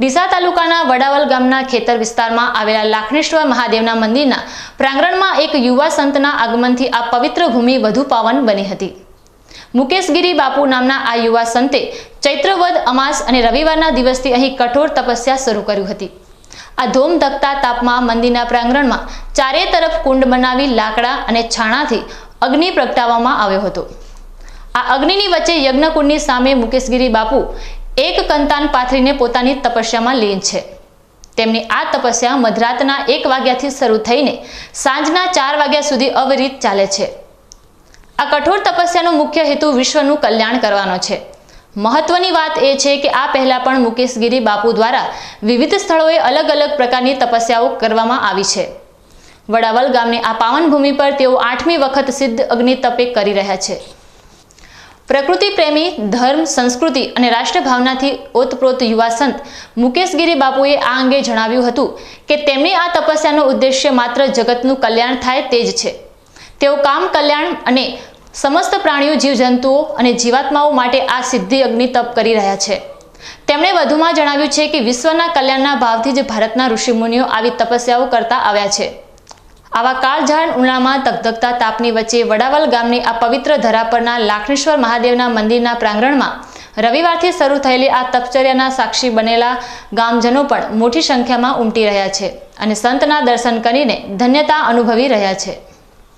ડીસા તાલુકાના વડાવલ ગામના ખેતર વિસ્તારમાં આવેલા લાખણેશ્વર મહાદેવના મંદિરના પ્રાંગણમાં એક યુવા સંતના આગમનથી આ પવિત્ર ભૂમિ વધુ પાવન બની હતી. મુકેશગીરી બાપુ નામના આ યુવા સંતે ચૈત્રવદ, અમાસ અને રવિવારના દિવસથી અહીં કઠોર તપસ્યા શરૂ કરી હતી. આ ધોમ ધકતા તાપમાં મંદિરના પ્રાંગણમાં ચારે તરફ કુંડ બનાવી લાકડા અને છાણાથી અગ્નિ પ્રગટાવવામાં આવ્યો હતો. આ અગ્નિની વચ્ચે યજ્ઞકુંડની સામે મુકેશગીરી બાપુ એક કંતાન પાથરીને પોતાની તપસ્યામાં લીન છે. તેમની આ તપસ્યા મધરાતના એક વાગ્યાથી શરૂ થઈને સાંજના ચાર વાગ્યા સુધી અવિરત ચાલે છે. આ કઠોર તપસ્યાનો મુખ્ય હેતુ વિશ્વનું કલ્યાણ કરવાનો છે. મહત્વની વાત એ છે કે આ પહેલાં પણ મુકેશગીરી બાપુ દ્વારા વિવિધ સ્થળોએ અલગ અલગ પ્રકારની તપસ્યાઓ કરવામાં આવી છે. વડાવલ ગામની આ પાવન ભૂમિ પર તેઓ આઠમી વખત સિદ્ધ અગ્નિ તપે કરી રહ્યા છે. પ્રકૃતિ પ્રેમી, ધર્મ, સંસ્કૃતિ અને રાષ્ટ્રભાવનાથી ઓતપ્રોત યુવા સંત મુકેશગીરી બાપુએ આ અંગે જણાવ્યું હતું કે તેમની આ તપસ્યાનો ઉદ્દેશ્ય માત્ર જગતનું કલ્યાણ થાય તે જ છે. તેઓ કામ, કલ્યાણ અને સમસ્ત પ્રાણીઓ, જીવજંતુઓ અને જીવાત્માઓ માટે આ સિદ્ધિ અગ્નિ તપ કરી રહ્યા છે. તેમણે વધુમાં જણાવ્યું છે કે વિશ્વના કલ્યાણના ભાવથી જ ભારતના ઋષિમુનિઓ આવી તપસ્યાઓ કરતા આવ્યા છે. આવા કાળઝાળ ઉનાળામાં ધગધગતા તાપની વચ્ચે વડાવલ ગામની આ પવિત્ર ધરા પરના લાખણેશ્વર મહાદેવના મંદિરના પ્રાંગણમાં રવિવારથી શરૂ થયેલી આ તપચર્યાના સાક્ષી બનેલા ગામજનો પણ મોટી સંખ્યામાં ઉમટી રહ્યા છે અને સંતના દર્શન કરીને ધન્યતા અનુભવી રહ્યા છે.